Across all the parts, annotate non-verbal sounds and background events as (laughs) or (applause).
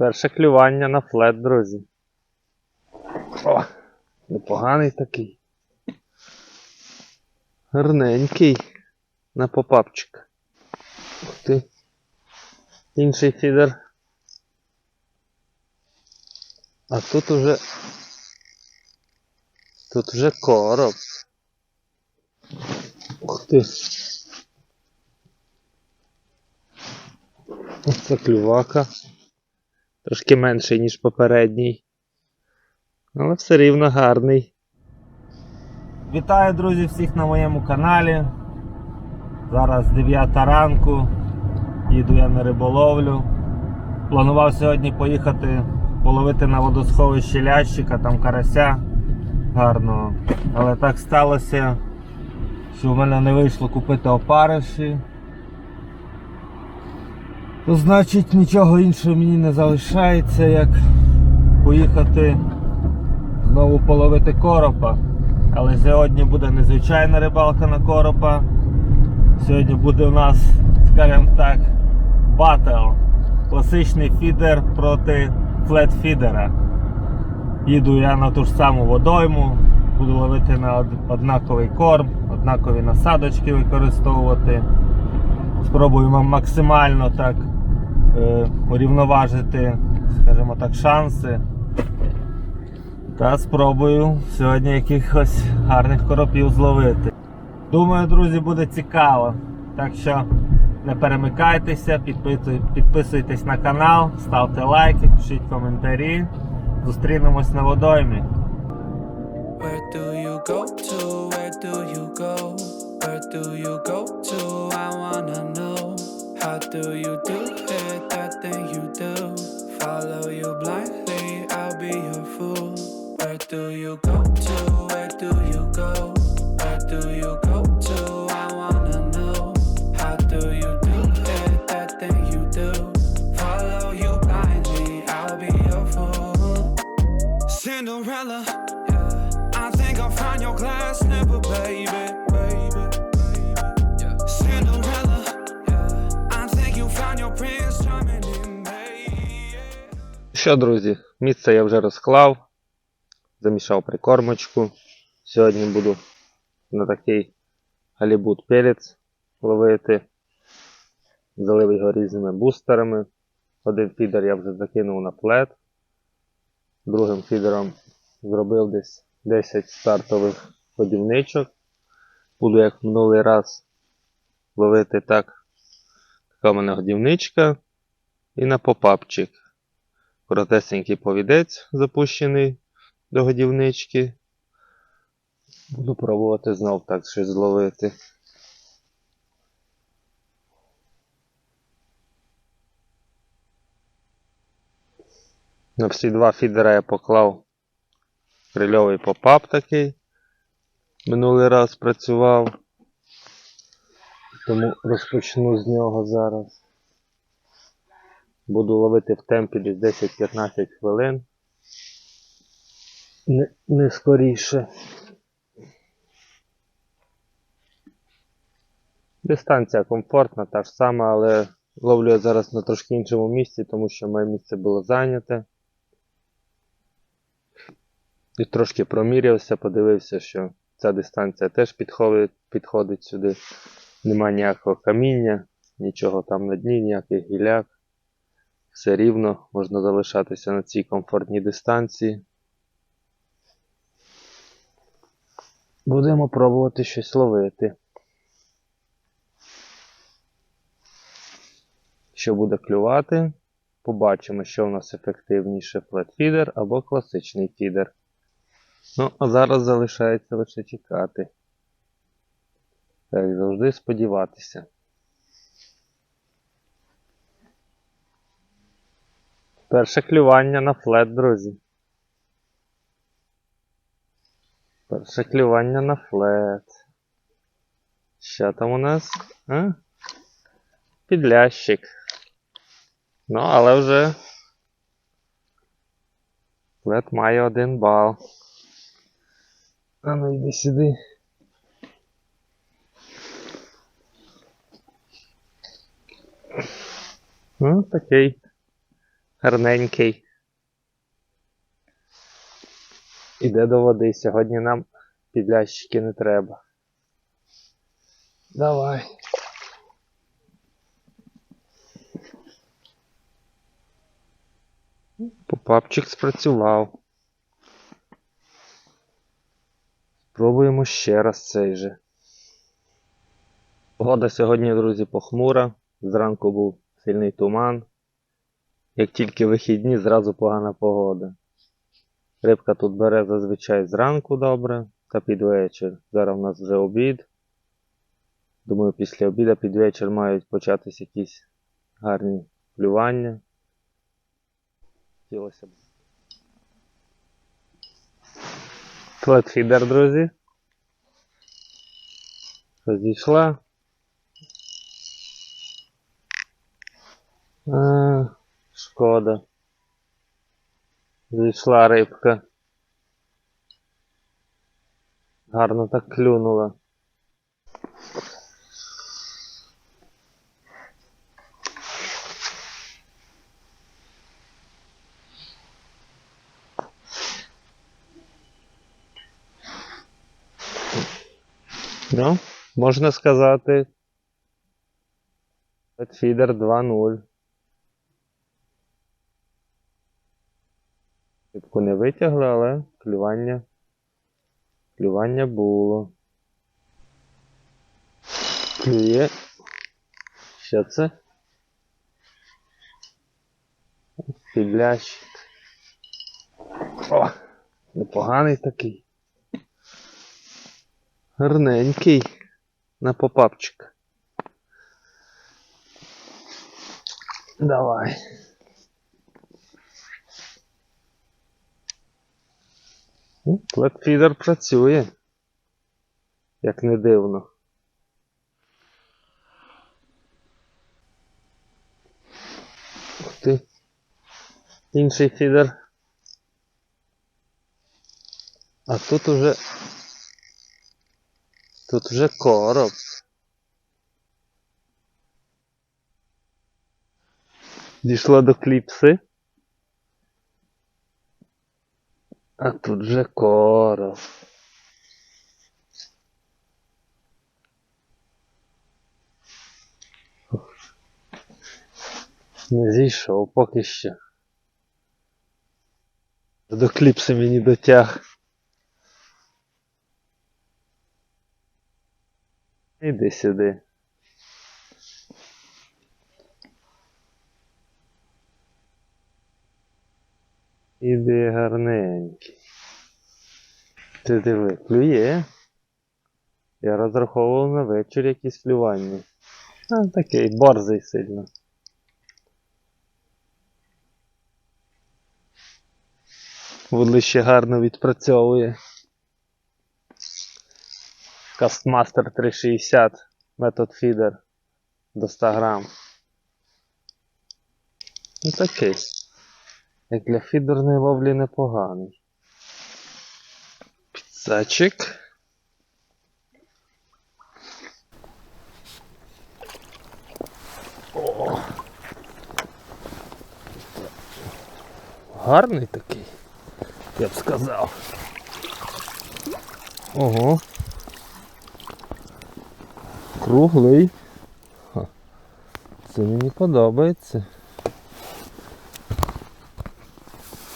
Перше клювання на флет, друзі. О, непоганий такий. Гарненький на попапчик. Ух ти. Інший фідер. А тут уже. Тут уже короб. Ух ти. Це клювака. Трошки менший, ніж попередній. Але все рівно гарний. Вітаю, друзі, всіх на моєму каналі. Зараз 9 ранку. Їду я на риболовлю. Планував сьогодні поїхати половити на водосховище лящика, там карася гарного. Але так сталося, що в мене не вийшло купити опариші. То значить нічого іншого мені не залишається, як поїхати знову половити коропа. Але сьогодні буде незвичайна рибалка на коропа. Сьогодні буде у нас, скажімо так, батл. Класичний фідер проти флет-фідера. Їду я на ту ж саму водойму, буду ловити на однаковий корм, однакові насадочки використовувати. Спробую ма- максимально так урівноважити, скажімо так, шанси. Та спробую сьогодні якихось гарних коропів зловити. Думаю, друзі, буде цікаво. Так що не перемикайтеся, підписуйтесь на канал, ставте лайки, пишіть коментарі. Зустрінемось на водоймі. Where do you go to? Where do you go? Where do you go to? I wanna know. How do you do do you go to? Where do you go? Where do you go to? I wanna know. How do you do it? That thing you do. Follow you blindly, I'll be your fool. Cinderella. I think I found your glass slipper, baby. baby. Cinderella. I think you found your prince charming in baby. Що, друзі, місце я вже розклав, замішав прикормочку. Сьогодні буду на такий галібут перець ловити. Залив його різними бустерами. Один фідер я вже закинув на плет. Другим фідером зробив десь 10 стартових подівничок. Буду як минулий раз ловити так. Така в мене годівничка і на попапчик коротесенький повідець запущений до годівнички. Буду пробувати знов так щось зловити. На всі два фідера я поклав крильовий попап такий. Минулий раз працював. Тому розпочну з нього зараз. Буду ловити в темпі десь 10-15 хвилин. Не, скоріше. Дистанція комфортна, та ж сама, але ловлю я зараз на трошки іншому місці, тому що моє місце було зайняте. І трошки промірявся, подивився, що ця дистанція теж підходить, підходить сюди. Нема ніякого каміння, нічого там на дні, ніяких гіляк. Все рівно можна залишатися на цій комфортній дистанції. Будемо пробувати щось ловити. Що буде клювати, побачимо, що в нас ефективніше флетфідер або класичний фідер. Ну, а зараз залишається лише чекати. Як завжди сподіватися. Перше клювання на флет, друзі. Перше клювання на флет. Що там у нас? А? Підлящик. Ну, але вже флет має один бал. А ну йди сюди. Ну, такий Гарненький. Іде до води. Сьогодні нам підлящики не треба. Давай. Попапчик спрацював. Спробуємо ще раз цей же. Погода сьогодні, друзі, похмура. Зранку був сильний туман. Як тільки вихідні, зразу погана погода. Рибка тут бере зазвичай зранку добре та під вечір. Зараз у нас вже обід. Думаю, після обіду під вечір мають початись якісь гарні плювання. Хотілося б. Флетфідер, друзі. Розійшла. А, шкода. Зійшла рибка. Гарно так клюнула. Ну, можна сказати. Фідер 2-0. Рибку не витягли, але клювання. Клювання було. Клює. Що це? Підлящик. О! Непоганий такий. Гарненький на попапчик. Давай. Флетфідер працює. Як не дивно. Ух ти. Інший фідер. А тут уже. Тут вже короб. Дійшло до кліпси. А тут же короб. Не зійшов поки що. До кліпси мені дотяг. Іди сюди. Іди гарненький. Ти диви, клює. Я розраховував на вечір якісь клювання. А, такий борзий сильно. Вудлище гарно відпрацьовує. Кастмастер 360 метод фідер до 100 грам. Ну такий. Як для фідерної ловлі непоганий. Підсачик. О. Гарний такий, я б сказав. Ого. Круглий. Ха. Це мені подобається.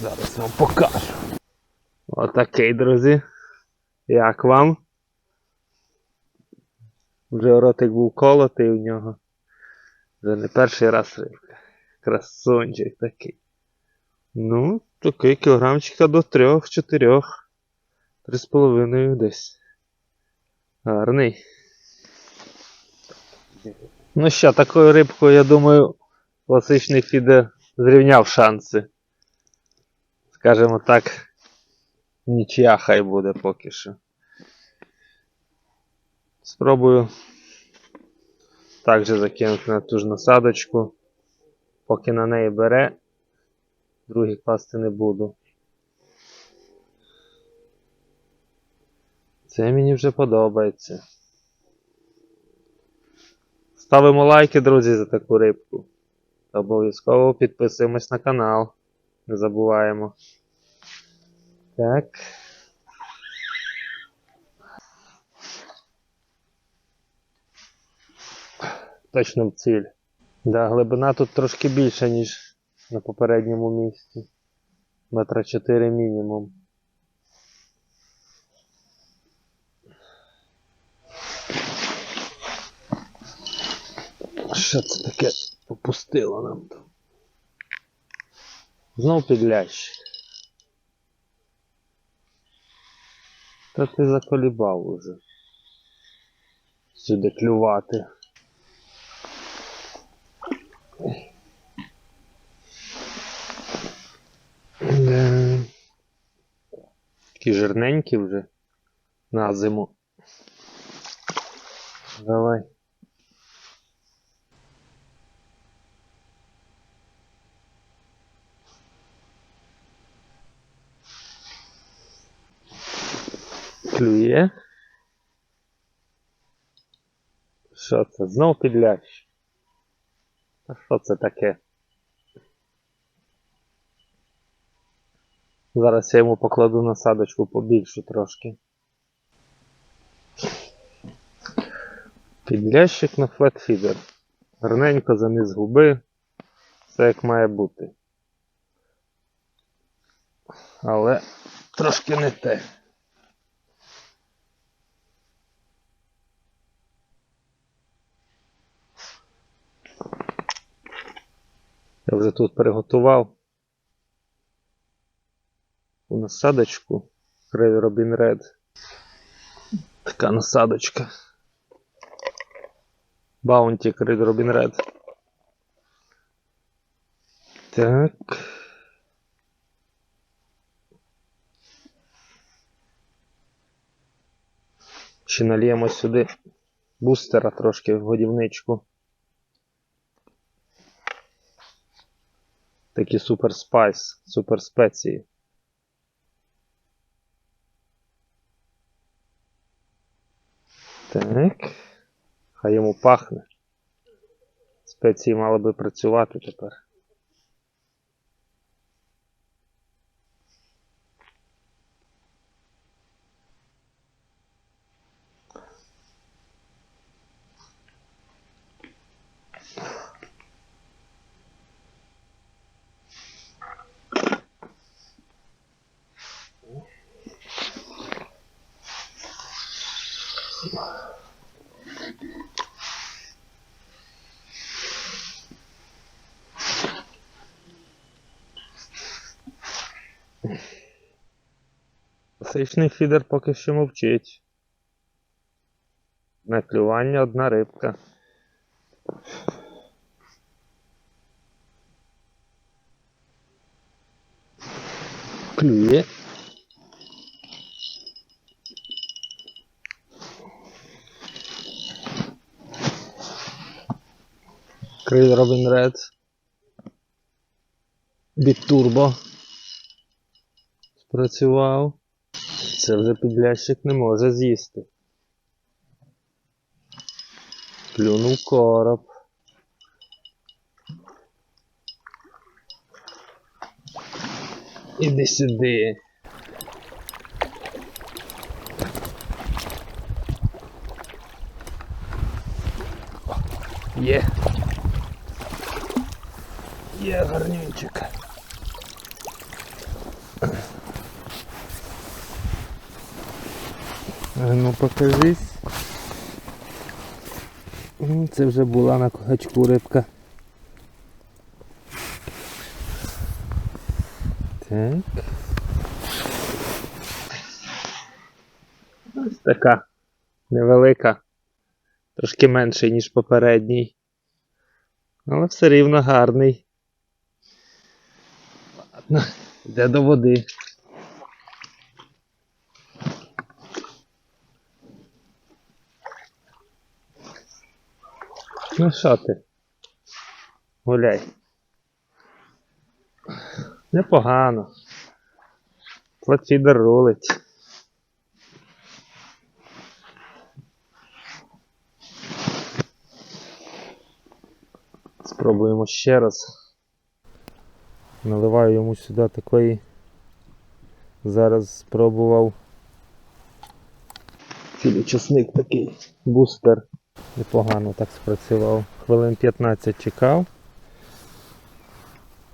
Зараз вам покажу. Отакий, друзі. Як вам? Вже ротик був колотий у нього. Вже не перший раз рибка. Красунчик такий. Ну, такий кілограмчика до трьох-чотирьох. Три з половиною десь. Гарний. Ну що, такою рибкою, я думаю, класичний фідер зрівняв шанси. Скажімо так, нічия хай буде поки що. Спробую також закинути на ту ж насадочку. Поки на неї бере, другий класти не буду. Це мені вже подобається. Ставимо лайки, друзі, за таку рибку. обов'язково підписуємось на канал. Забуваємо. Так. Точно в ціль. Да, глибина тут трошки більша, ніж на попередньому місці. Метра 4 мінімум. Що це таке попустило нам там? Знов підлящик. Та ти заколібав уже. Сюди клювати. Такі жирненькі вже на зиму. Давай. Клює. Що це? Знов підлящ. А що це таке? Зараз я йому покладу насадочку побільшу трошки. Підлящик на флетфідер. Гарненько заниз губи. Все як має бути. Але трошки не те. Я вже тут приготував у насадочку Крей Робін Ред. Така насадочка. Баунті Крей Робін Ред. Так. Ще нальємо сюди бустера трошки в годівничку. Такі супер спайс, супер спеції. Так. Хай йому пахне. Спеції мали би працювати тепер. Класичний фідер поки що мовчить. На клювання одна рибка. Клює. Крил Робін Ред. Від турбо. Спрацював. Це вже підлящик не може з'їсти. Плюнув короб. Іди сюди. Покажись. Це вже була на гачку рибка. Так. Ось така невелика. Трошки менший, ніж попередній. Але все рівно гарний. Ладно, йде до води. Ну що ти? Гуляй. Непогано. Платфідер рулить. Спробуємо ще раз. Наливаю йому сюди такої. Зараз спробував. Часник такий бустер. Непогано так спрацював. Хвилин 15 чекав.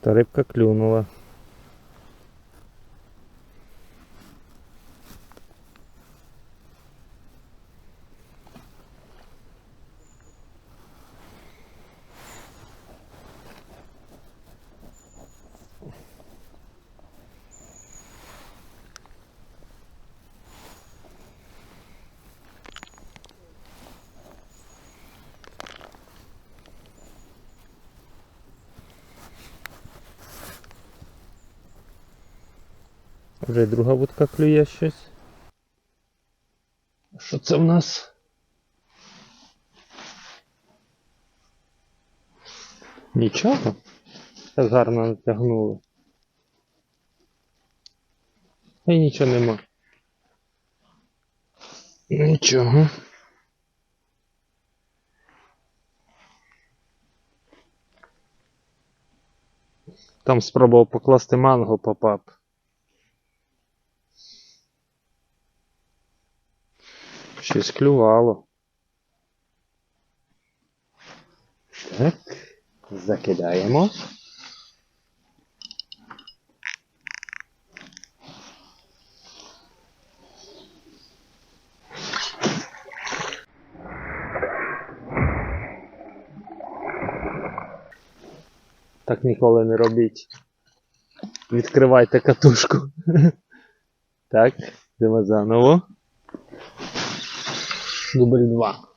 Та рибка клюнула. Вже й друга вудка клює щось. Що це в нас? Нічого. Так гарно натягнули. І нічого нема. Нічого. Там спробував покласти манго попап. Щось клювало. Так, закидаємо. Так ніколи не робіть. Відкривайте катушку. (laughs) Так, йдемо заново. Дубль 2.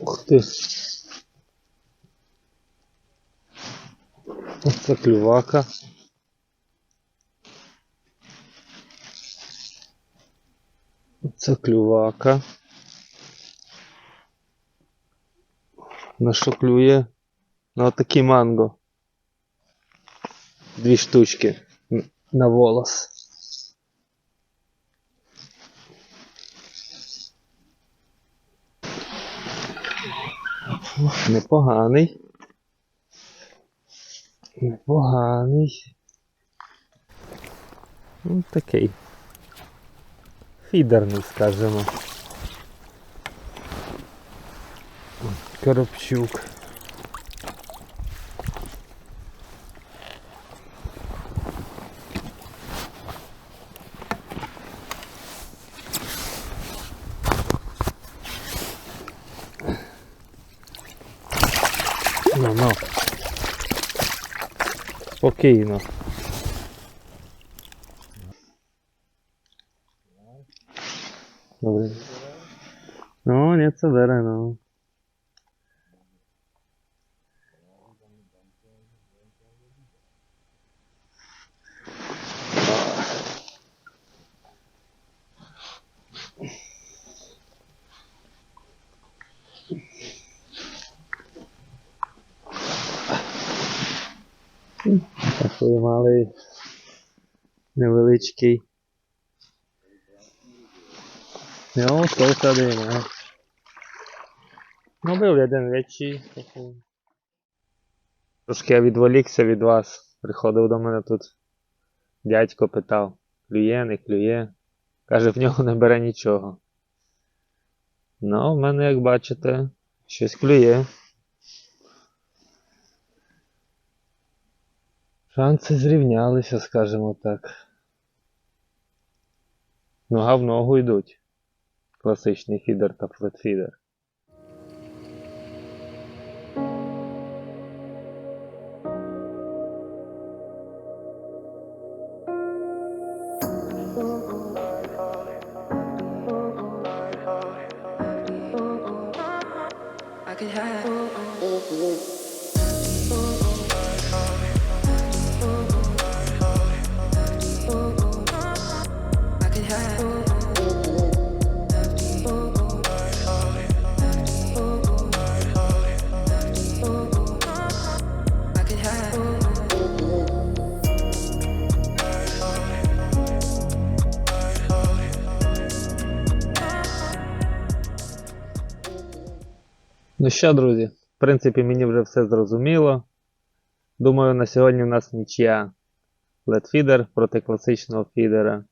Ух ти. Оце клювака. Це клювака. На що клює? На отакі манго. Дві штучки на волос. Непоганий. Непоганий. Ну, такий. Фідерний, скажімо. Коробчук. Ну, ну. Спокійно. Добре. No, něco bere, no. Такий малий невеличкий. Ну, то сюди, ну. Ну, був один вечір. Трошки я відволікся від вас. Приходив до мене тут. Дядько питав, клює, не клює. Каже, в нього не бере нічого. Ну, в мене, як бачите, щось клює. Шанси зрівнялися, скажімо так. Нога в ногу йдуть. Класичний фідер та флетфідер. Could oh, have. Oh. Oh, Ну що, друзі, в принципі, мені вже все зрозуміло. Думаю, на сьогодні в нас нічия. Ледфідер проти класичного фідера.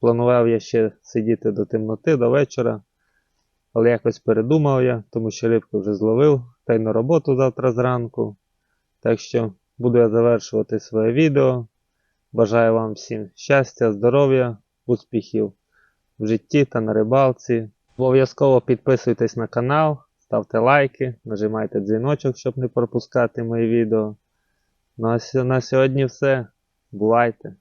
Планував я ще сидіти до темноти, до вечора. Але якось передумав я, тому що рибку вже зловив, та й на роботу завтра зранку. Так що буду я завершувати своє відео. Бажаю вам всім щастя, здоров'я, успіхів в житті та на рибалці. Обов'язково підписуйтесь на канал, ставте лайки, нажимайте дзвіночок, щоб не пропускати мої відео. Ну а на сьогодні все. Бувайте!